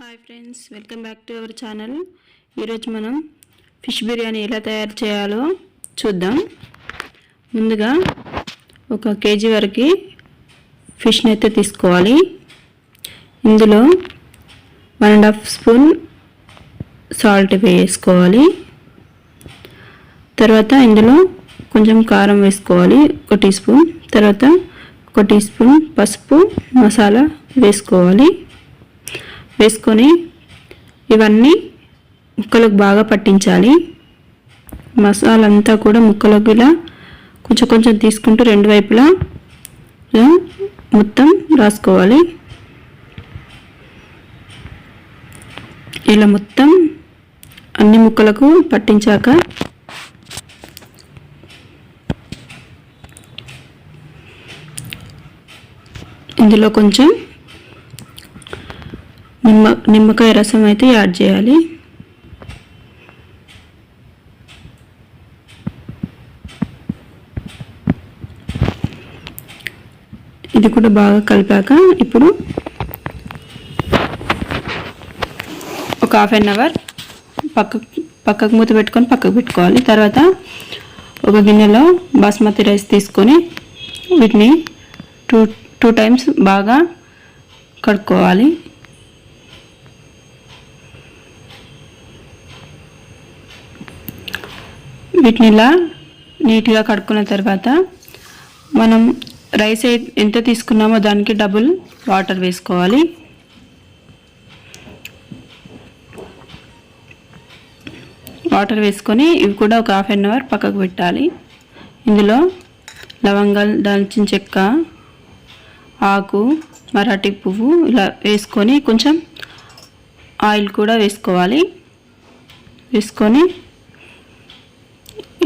Hi friends welcome back to our channel ఈరోజు మనం fish biryani ఎలా తయారు చేయాలో చూద్దాం. ముందుగా ఒక కేజీ వరకు ఫిష్ని అయితే తీసుకోవాలి. ఇందులో one and half spoon salt వేసుకోవాలి. తర్వాత ఇందులో కొంచెం కారం వేసుకోవాలి ఒక టీ స్పూన్. తర్వాత ఒక టీ స్పూన్ పసుపు మసాలా వేసుకోవాలి. వేసుకొని ఇవన్నీ ముక్కలకు బాగా పట్టించాలి. మసాలా అంతా కూడా ముక్కలకు ఇలా కొంచెం కొంచెం తీసుకుంటూ రెండు వైపులా ఇలా మొత్తం రాసుకోవాలి. ఇలా మొత్తం అన్ని ముక్కలకు పట్టించాక ఇందులో కొంచెం నిమ్మ నిమ్మకాయ రసం అయితే యాడ్ చేయాలి. ఇది కూడా బాగా కలిపాక ఇప్పుడు ఒక హాఫ్ అన్ అవర్ పక్కకు పక్కకు మూత పెట్టుకొని పక్కకు పెట్టుకోవాలి. తర్వాత ఒక గిన్నెలో బాస్మతి రైస్ తీసుకొని వీటిని టూ టూ టైమ్స్ బాగా కడుక్కోవాలి. వీటిని ఇలా నీట్గా కడుక్కున్న తర్వాత మనం రైస్ ఎంత తీసుకున్నామో దానికి డబుల్ వాటర్ వేసుకోవాలి. వాటర్ వేసుకొని ఇవి కూడా ఒక హాఫ్ అన్ అవర్ పక్కకు పెట్టాలి. ఇందులో లవంగాలు దాల్చిన చెక్క ఆకు మరాఠీ పువ్వు ఇలా వేసుకొని కొంచెం ఆయిల్ కూడా వేసుకోవాలి. వేసుకొని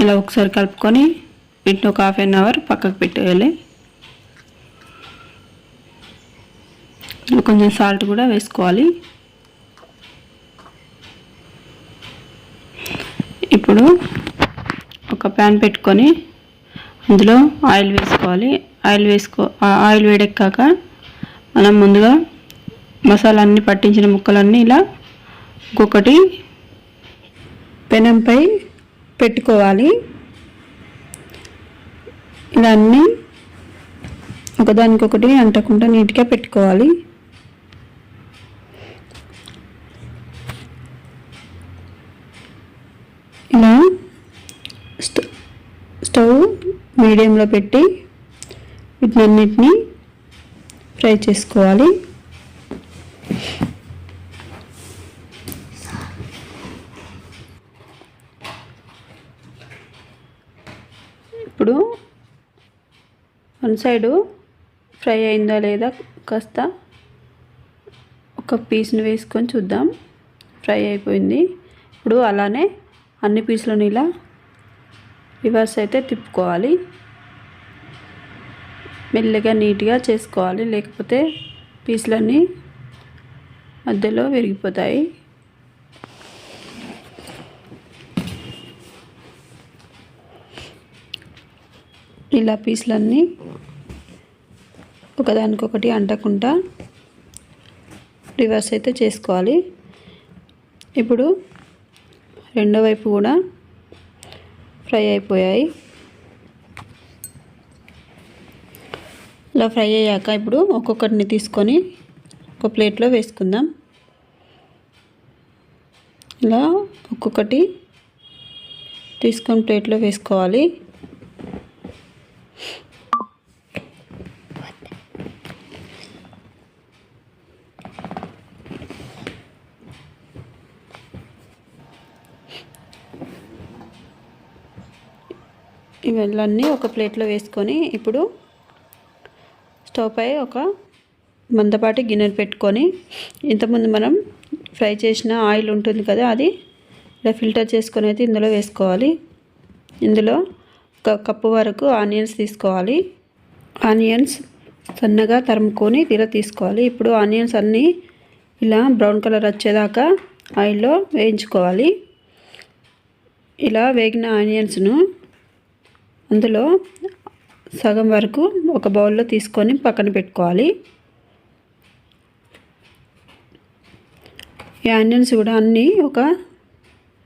ఇలా ఒకసారి కలుపుకొని వీటిని ఒక హాఫ్ అన్ అవర్ పక్కకు పెట్టేయాలి. కొంచెం సాల్ట్ కూడా వేసుకోవాలి. ఇప్పుడు ఒక ప్యాన్ పెట్టుకొని అందులో ఆయిల్ వేసుకోవాలి. ఆయిల్ వేసుకో ఆ ఆయిల్ వేడెక్కాక మనం ముందుగా మసాలా అన్ని పట్టించిన ముక్కలన్నీ ఇలా ఒక్కొక్కటి పెనంపై పెట్టుకోవాలి. ఇవన్నీ ఒకదానికొకటి అంటకుండా నీట్గా పెట్టుకోవాలి. ఇలా స్టవ్ మీడియంలో పెట్టి వీటినన్నిటినీ ఫ్రై చేసుకోవాలి ఇప్పుడు వన్ సైడు ఫ్రై అయిందా లేదా కాస్త ఒక పీస్ని వేసుకొని చూద్దాం. ఫ్రై అయిపోయింది. ఇప్పుడు అలానే అన్ని పీసులను ఇలా రివర్స్ అయితే తిప్పుకోవాలి. మెల్లగా నీట్గా చేసుకోవాలి. లేకపోతే పీసులన్నీ మధ్యలో విరిగిపోతాయి. ఇలా పీసులన్నీ ఒకదానికొకటి అంటకుండా రివర్స్ అయితే చేసుకోవాలి. ఇప్పుడు రెండో వైపు కూడా ఫ్రై అయిపోయాయి. ఇలా ఫ్రై అయ్యాక ఇప్పుడు ఒక్కొక్కటిని తీసుకొని ఒక ప్లేట్లో వేసుకుందాం. ఇలా ఒక్కొక్కటి తీసుకొని ప్లేట్లో వేసుకోవాలి. ఇవన్నీ ఒక ప్లేట్లో వేసుకొని ఇప్పుడు స్టవ్ పై ఒక మందపాటి గిన్నెలు పెట్టుకొని ఇంతకుముందు మనం ఫ్రై చేసిన ఆయిల్ ఉంటుంది కదా అది ఇలా ఫిల్టర్ చేసుకొని అయితే ఇందులో వేసుకోవాలి. ఇందులో ఒక కప్పు వరకు ఆనియన్స్ తీసుకోవాలి. ఆనియన్స్ సన్నగా తరుముకొని ఇలా తీసుకోవాలి. ఇప్పుడు ఆనియన్స్ అన్నీ ఇలా బ్రౌన్ కలర్ వచ్చేదాకా ఆయిల్లో వేయించుకోవాలి. ఇలా వేగిన ఆనియన్స్ను అందులో సగం వరకు ఒక బౌల్లో తీసుకొని పక్కన పెట్టుకోవాలి. ఈ ఆనియన్స్ కూడా అన్నీ ఒక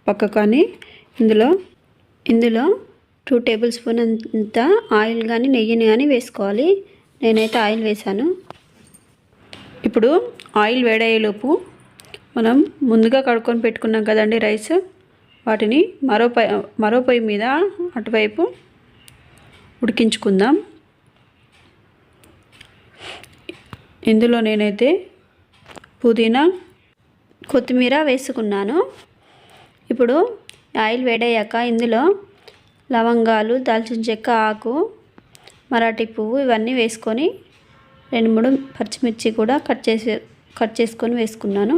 పక్క కానీ ఇందులో ఇందులో టూ టేబుల్ స్పూన్ అంత ఆయిల్ కానీ నెయ్యిని కానీ వేసుకోవాలి. నేనైతే ఆయిల్ వేసాను ఇప్పుడు ఆయిల్ వేడయ్యేలోపు మనం ముందుగా కడుక్కొని పెట్టుకున్నాం కదండి రైస్ వాటిని మరో పై మరో పొయ్యి మీద అటువైపు ఉడికించుకుందాం. ఇందులో నేనైతే పుదీనా కొత్తిమీర వేసుకున్నాను. ఇప్పుడు ఆయిల్ వేడయ్యాక ఇందులో లవంగాలు దాల్చిన చెక్క ఆకు మరాఠీ పువ్వు ఇవన్నీ వేసుకొని రెండు మూడు పచ్చిమిర్చి కూడా కట్ చేసి కట్ చేసుకొని వేసుకున్నాను.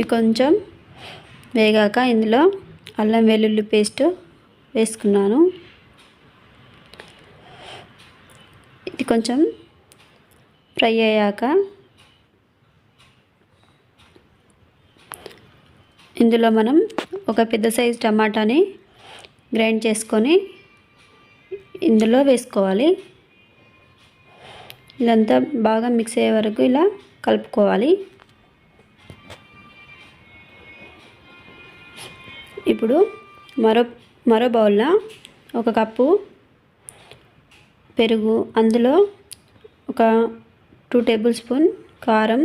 ఇక కొంచెం వేగాక ఇందులో అల్లం వెల్లుల్లి పేస్ట్ వేసుకున్నాను. ఇది కొంచెం ఫ్రై అయ్యాక ఇందులో మనం ఒక పెద్ద సైజు టమాటాని గ్రైండ్ చేసుకొని ఇందులో వేసుకోవాలి. ఇదంతా బాగా మిక్స్ అయ్యే వరకు ఇలా కలుపుకోవాలి. ఇప్పుడు మరో మరో బౌల్లో ఒక కప్పు పెరుగు అందులో ఒక టూ టేబుల్ స్పూన్ కారం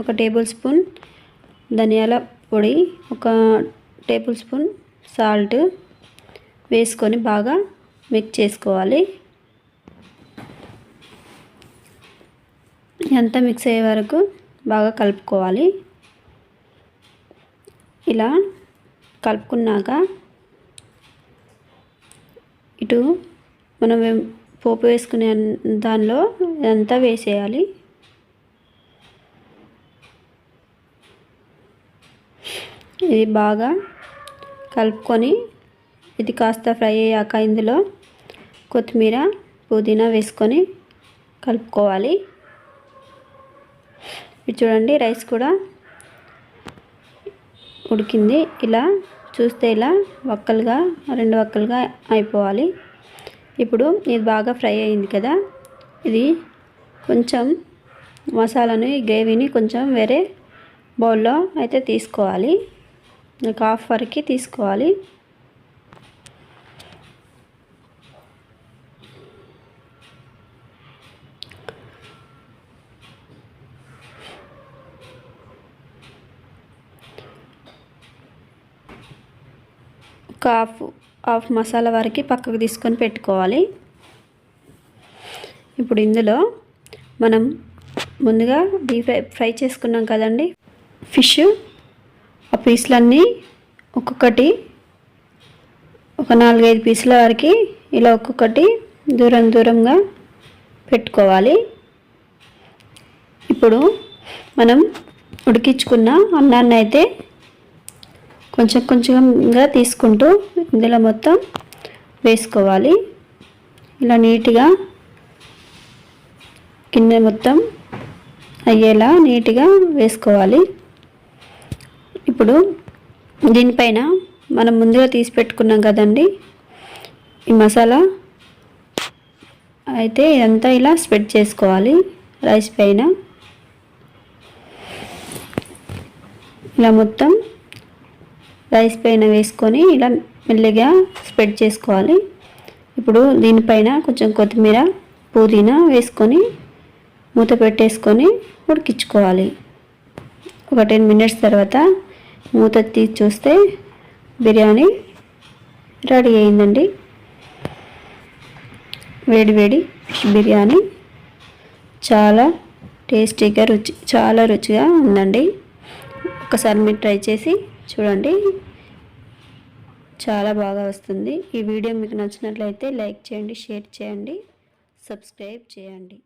ఒక టేబుల్ స్పూన్ ధనియాల పొడి ఒక టేబుల్ స్పూన్ సాల్ట్ వేసుకొని బాగా మిక్స్ చేసుకోవాలి. ఎంత మిక్స్ అయ్యే వరకు బాగా కలుపుకోవాలి. ఇలా కలుపుకున్నాక ఇటు మనం పోపు వేసుకునే దానిలో ఇదంతా వేసేయాలి. ఇది బాగా కలుపుకొని ఇది కాస్త ఫ్రై అయ్యాక ఇందులో కొత్తిమీర పుదీనా వేసుకొని కలుపుకోవాలి. ఇది చూడండి రైస్ కూడా ఉడికింది. ఇలా చూస్తే ఇలా వక్కలుగా రెండు వక్కలుగా అయిపోవాలి. ఇప్పుడు ఇది బాగా ఫ్రై అయింది కదా. ఇది కొంచెం మసాలాను ఈ గ్రేవీని కొంచెం వేరే బౌల్లో అయితే తీసుకోవాలి. ఒక హాఫ్ వరకు తీసుకోవాలి. ఒక హాఫ్ హాఫ్ మసాలా వరకు పక్కకు తీసుకొని పెట్టుకోవాలి. ఇప్పుడు ఇందులో మనం ముందుగా డీప్ ఫ్రై ఫ్రై చేసుకున్నాం కదండి. ఫిష్ ఆ పీసులన్నీ ఒక్కొక్కటి ఒక నాలుగైదు పీసుల వరకు ఇలా ఒక్కొక్కటి దూరం దూరంగా పెట్టుకోవాలి. ఇప్పుడు మనం ఉడికించుకున్న అన్నాన్ని అయితే కొంచెం కొంచెంగా తీసుకుంటూ ఇందులో మొత్తం వేసుకోవాలి. ఇలా నీట్గా కింద మొత్తం అయ్యేలా నీట్గా వేసుకోవాలి. ఇప్పుడు దీనిపైన మనం ముందుగా తీసి పెట్టుకున్నాం కదండి. ఈ మసాలా అయితే ఇదంతా ఇలా స్ప్రెడ్ చేసుకోవాలి రైస్ పైన. ఇలా మొత్తం రైస్ పైన వేసుకొని ఇలా మెల్లిగా స్ప్రెడ్ చేసుకోవాలి. ఇప్పుడు దీనిపైన కొంచెం కొత్తిమీర పుదీనా వేసుకొని మూత పెట్టేసుకొని ఉడికించుకోవాలి. ఒక టెన్ మినిట్స్ తర్వాత మూత తీసి చూస్తే బిర్యానీ రెడీ అయిందండి. వేడి వేడి ఫిష్ బిర్యానీ. చాలా టేస్టీగా రుచి చాలా రుచిగా ఉందండి. ఒకసారి మీరు ట్రై చేసి చూడండి. చాలా బాగా వస్తుంది. ఈ వీడియో మీకు నచ్చినట్లయితే లైక్ చేయండి షేర్ చేయండి సబ్స్క్రైబ్ చేయండి.